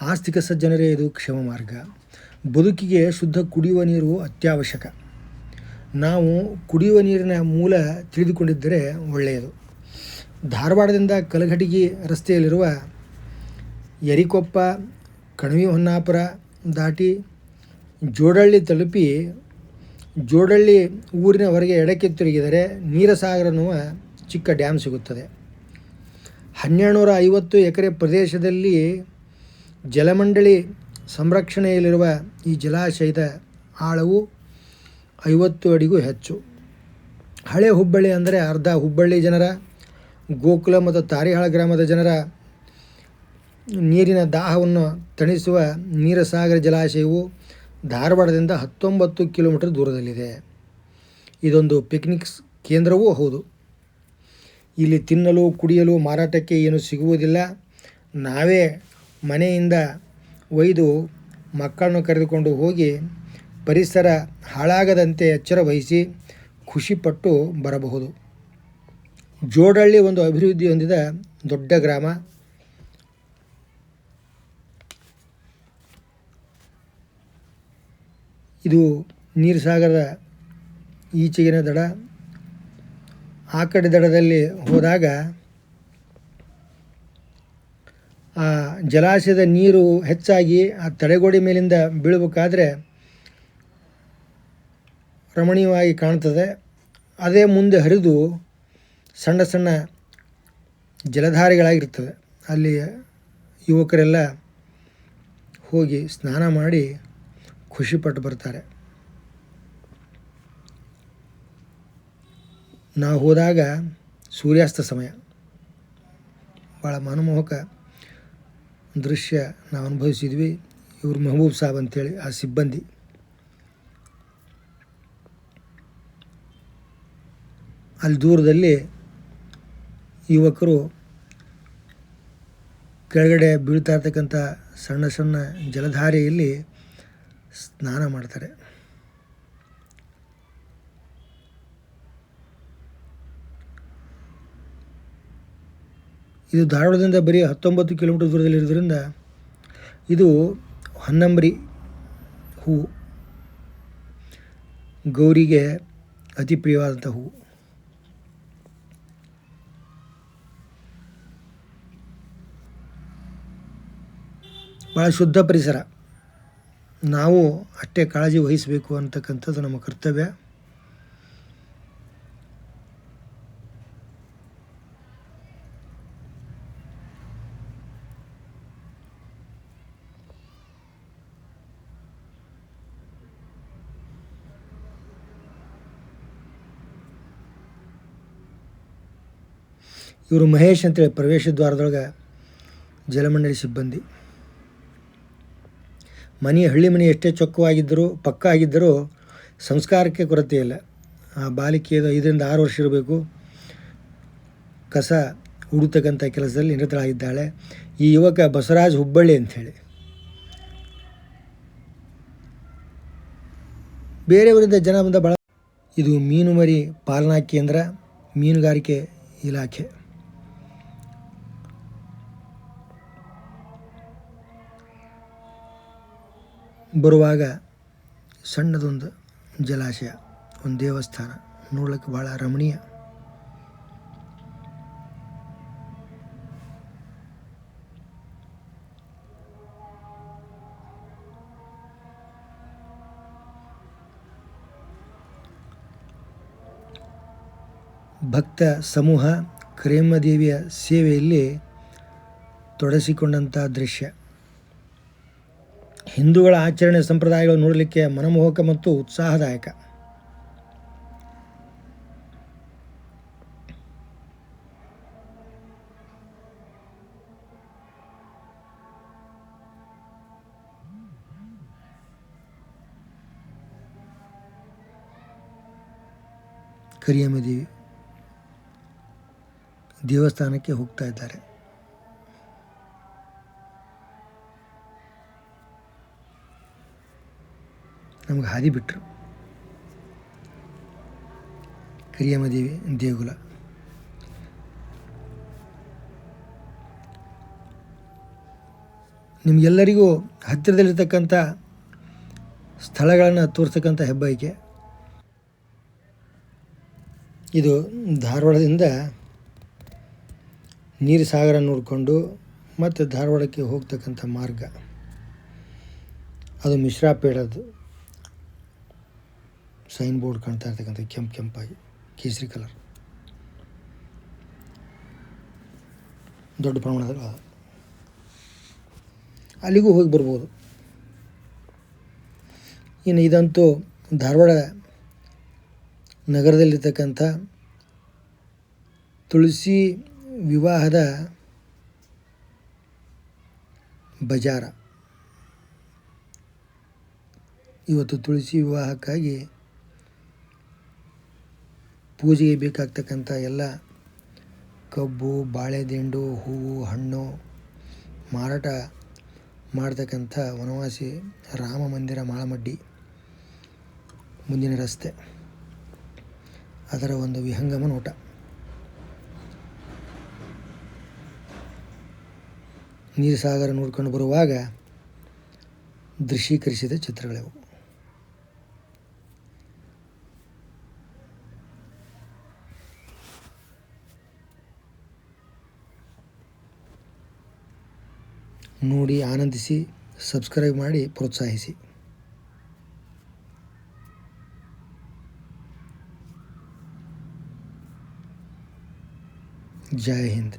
ಆಸ್ತಿಕ ಸಜ್ಜನರೇ, ಇದು ಕ್ಷೇಮ ಮಾರ್ಗ. ಬದುಕಿಗೆ ಶುದ್ಧ ಕುಡಿಯುವ ನೀರು ಅತ್ಯವಶ್ಯಕ. ನಾವು ಕುಡಿಯುವ ನೀರಿನ ಮೂಲ ತಿಳಿದುಕೊಂಡಿದ್ದರೆ ಒಳ್ಳೆಯದು. ಧಾರವಾಡದಿಂದ ಕಲಘಟಗಿ ರಸ್ತೆಯಲ್ಲಿರುವ ಯರಿಕೊಪ್ಪ ಕಣವಿ ಹೊನ್ನಾಪುರ ದಾಟಿ ಜೋಡಳ್ಳಿ ತಲುಪಿ ಜೋಡಳ್ಳಿ ಊರಿನ ಹೊರಗೆ ಎಡಕ್ಕೆ ತಿರುಗಿದರೆ ನೀರಸಾಗರ ಅನ್ನುವ ಚಿಕ್ಕ ಡ್ಯಾಮ್ ಸಿಗುತ್ತದೆ. ಹನ್ನೆರಡು ನೂರ ಐವತ್ತು ಎಕರೆ ಪ್ರದೇಶದಲ್ಲಿ ಜಲಮಂಡಳಿ ಸಂರಕ್ಷಣೆಯಲ್ಲಿರುವ ಈ ಜಲಾಶಯದ ಆಳವು ಐವತ್ತು ಅಡಿಗೂ ಹೆಚ್ಚು. ಹಳೆ ಹುಬ್ಬಳ್ಳಿ ಅಂದರೆ ಅರ್ಧ ಹುಬ್ಬಳ್ಳಿ ಜನರ, ಗೋಕುಲ ಮತ್ತು ತಾರಿಹಾಳ ಗ್ರಾಮದ ಜನರ ನೀರಿನ ದಾಹವನ್ನು ತಣಿಸುವ ನೀರಸಾಗರ ಜಲಾಶಯವು ಧಾರವಾಡದಿಂದ ಹತ್ತೊಂಬತ್ತು ಕಿಲೋಮೀಟರ್ ದೂರದಲ್ಲಿದೆ. ಇದೊಂದು ಪಿಕ್ನಿಕ್ ಕೇಂದ್ರವೂ ಹೌದು. ಇಲ್ಲಿ ತಿನ್ನಲು ಕುಡಿಯಲು ಮಾರಾಟಕ್ಕೆ ಏನು ಸಿಗುವುದಿಲ್ಲ. ನಾವೇ ಮನೆಯಿಂದ ಒಯ್ದು ಮಕ್ಕಳನ್ನು ಕರೆದುಕೊಂಡು ಹೋಗಿ ಪರಿಸರ ಹಾಳಾಗದಂತೆ ಎಚ್ಚರ ವಹಿಸಿ ಖುಷಿಪಟ್ಟು ಬರಬಹುದು. ಜೋಡಳ್ಳಿ ಒಂದು ಅಭಿವೃದ್ಧಿ ಹೊಂದಿದ ದೊಡ್ಡ ಗ್ರಾಮ. ಇದು ನೀರು ಸಾಗರದ ಈಚೆಗಿನ ದಡ. ಆ ಕಡೆ ದಡದಲ್ಲಿ ಹೋದಾಗ ಆ, ಜಲಾಶಯದ ನೀರು ಹೆಚ್ಚಾಗಿ ಆ ತಡೆಗೋಡೆ ಮೇಲಿಂದ ಬೀಳಬೇಕಾದ್ರೆ ರಮಣೀಯವಾಗಿ ಕಾಣ್ತದೆ. ಅದೇ ಮುಂದೆ ಹರಿದು ಸಣ್ಣ ಸಣ್ಣ ಜಲಧಾರೆಗಳಾಗಿರ್ತವೆ. ಅಲ್ಲಿ ಯುವಕರೆಲ್ಲ ಹೋಗಿ ಸ್ನಾನ ಮಾಡಿ ಖುಷಿಪಟ್ಟು ಬರ್ತಾರೆ. ನಾವು ಹೋದಾಗ ಸೂರ್ಯಾಸ್ತ ಸಮಯ. ಭಾಳ ಮನಮೋಹಕ ದೃಶ್ಯ ನಾವು ಅನುಭವಿಸಿದ್ವಿ. ಇವರು ಮೆಹಬೂಬ್ ಸಾಬ್ ಅಂತೇಳಿ ಆ ಸಿಬ್ಬಂದಿ. ಅಲ್ಲಿ ದೂರದಲ್ಲಿ ಯುವಕರು ಕೆಳಗಡೆ ಬೀಳ್ತಾ ಇರ್ತಕ್ಕಂಥ ಸಣ್ಣ ಸಣ್ಣ ಜಲಧಾರೆಯಲ್ಲಿ ಸ್ನಾನ ಮಾಡ್ತಾರೆ. ಇದು ಧಾರವಾಡದಿಂದ ಬರೀ ಹತ್ತೊಂಬತ್ತು ಕಿಲೋಮೀಟರ್ ದೂರದಲ್ಲಿರೋದ್ರಿಂದ ಇದು ಹೊನ್ನಂಬರಿ ಹೂವು ಗೌರಿಗೆ ಅತಿ ಪ್ರಿಯವಾದಂಥ ಹೂವು ಭಾಳ ಶುದ್ಧ ಪರಿಸರ. ನಾವು ಅಷ್ಟೇ ಕಾಳಜಿ ವಹಿಸಬೇಕು ಅಂತಕ್ಕಂಥದ್ದು ನಮ್ಮ ಕರ್ತವ್ಯ. ಇವರು ಮಹೇಶ್ ಅಂತೇಳಿ ಪ್ರವೇಶ ದ್ವಾರದೊಳಗೆ ಜಲಮಂಡಳಿ ಸಿಬ್ಬಂದಿ. ಮನೆ, ಹಳ್ಳಿ ಮನೆ ಎಷ್ಟೇ ಚೊಕ್ಕವಾಗಿದ್ದರೂ, ಪಕ್ಕ ಆಗಿದ್ದರೂ ಸಂಸ್ಕಾರಕ್ಕೆ ಕೊರತೆ ಇಲ್ಲ. ಆ ಬಾಲಿಕೆಯದು ಐದರಿಂದ ಆರು ವರ್ಷ ಇರಬೇಕು. ಕಸ ಹುಡುತಕ್ಕಂಥ ಕೆಲಸದಲ್ಲಿ ನಿರತಳಾಗಿದ್ದಾಳೆ. ಈ ಯುವಕ ಬಸವರಾಜ್ ಹುಬ್ಬಳ್ಳಿ ಅಂಥೇಳಿ. ಬೇರೆಯವರಿಂದ ಜನ ಬಂದ ಬಳ ಇದು ಮೀನು ಮರಿ ಪಾಲನಾ ಕೇಂದ್ರ, ಮೀನುಗಾರಿಕೆ ಇಲಾಖೆ. ಬರುವಾಗ ಸಣ್ಣದೊಂದು ಜಲಾಶಯ ಒಂದು ದೇವಸ್ಥಾನ ನೋಡ್ಲಿಕ್ಕೆ ಭಾಳ ರಮಣೀಯ. ಭಕ್ತ ಸಮೂಹ ಕ್ರೇಮದೇವಿಯ ಸೇವೆಯಲ್ಲಿ ತೊಡಗಿಸಿಕೊಂಡಂಥ ದೃಶ್ಯ. ಹಿಂದೂಗಳ ಆಚರಣೆ ಸಂಪ್ರದಾಯಗಳು ನೋಡಲಿಕ್ಕೆ ಮನಮೋಹಕ ಮತ್ತು ಉತ್ಸಾಹದಾಯಕ. ಕರಿಯಮ್ಮ ದೇವಿ ದೇವಸ್ಥಾನಕ್ಕೆ ಹೋಗ್ತಾ ಇದ್ದಾರೆ. ನಮ್ಗೆ ಹಾದಿ ಬಿಟ್ಟರು ಕರಿಯಮ್ಮ ದೇವಿ, ದೇಗುಲ. ನಿಮಗೆಲ್ಲರಿಗೂ ಹತ್ತಿರದಲ್ಲಿರ್ತಕ್ಕಂಥ ಸ್ಥಳಗಳನ್ನು ತೋರಿಸ್ತಕ್ಕಂಥ ಹೆಬ್ಬೈಕೆ ಇದು ಧಾರವಾಡದಿಂದ ನೀರು ಸಾಗರ ನೋಡಿಕೊಂಡು ಮತ್ತು ಧಾರವಾಡಕ್ಕೆ ಹೋಗ್ತಕ್ಕಂಥ ಮಾರ್ಗ. ಅದು ಮಿಶ್ರಾಪೇಡದು ಸೈನ್ ಬೋರ್ಡ್ ಕಾಣ್ತಾ ಇರ್ತಕ್ಕಂಥ ಕೆಂಪು ಕೆಂಪಾಗಿ ಕೇಸರಿ ಕಲರ್. ದೊಡ್ಡ ಪ್ರಮಾಣದಲ್ಲಿ. ಅಲ್ಲಿಗೂ ಹೋಗಿ ಬರ್ಬೋದು. ಇನ್ನು ಇದಂತೂ ಧಾರವಾಡ ನಗರದಲ್ಲಿರ್ತಕ್ಕಂಥ ತುಳಸಿ ವಿವಾಹದ ಬಜಾರ. ಇವತ್ತು ತುಳಸಿ ವಿವಾಹಕ್ಕಾಗಿ ಪೂಜೆಗೆ ಬೇಕಾಗ್ತಕ್ಕಂಥ ಎಲ್ಲ ಕಬ್ಬು, ಬಾಳೆದಿಂಡು, ಹೂವು, ಹಣ್ಣು, ಮಾರಾಟ ಮಾಡ್ತಕ್ಕಂಥ ವನವಾಸಿ ರಾಮ ಮಂದಿರ ಮಾಳಮಡ್ಡಿ ಮುಂದಿನ ರಸ್ತೆ. ಅದರ ಒಂದು ವಿಹಂಗಮ ನೋಟ. ನೀರು ಸಾಗರ ನೋಡ್ಕೊಂಡು ಬರುವಾಗ ದೃಶ್ಯೀಕರಿಸಿದ ಚಿತ್ರಗಳಿವು. ನೋಡಿ ಆನಂದಿಸಿ ಸಬ್ಸ್ಕ್ರೈಬ್ ಮಾಡಿ ಪ್ರೋತ್ಸಾಹಿಸಿ. ಜೈ ಹಿಂದ್.